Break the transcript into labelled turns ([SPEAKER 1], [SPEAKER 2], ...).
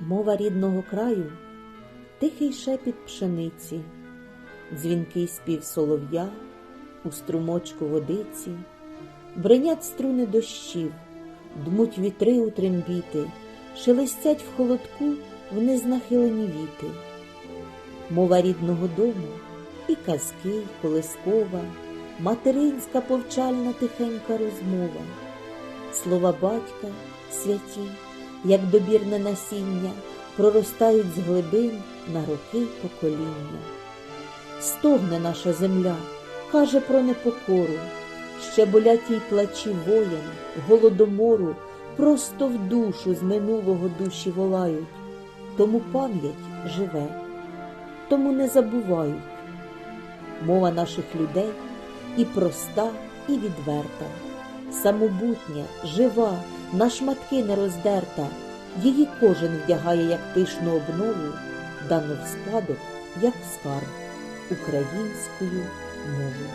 [SPEAKER 1] Мова рідного краю, тихий шепіт пшениці, дзвінкий спів солов'я у струмочку водиці, бринять струни дощів, дмуть вітри у трембіти, шелестять в холодку вниз нахилені віти. Мова рідного дому і казки, й колискова, материнська повчальна тихенька розмова, слова батька святі, як добірне насіння, проростають з глибин на роки покоління. Стогне наша земля, каже про непокору, ще болять їй плачі воєн, голодомору, просто в душу з минулого душі волають, тому пам'ять живе, тому не забувають. Мова наших людей і проста, і відверта, самобутня, жива, на шматки не роздерта, її кожен вдягає як пишну обнову, дану в спадок, як скарб українською мовою.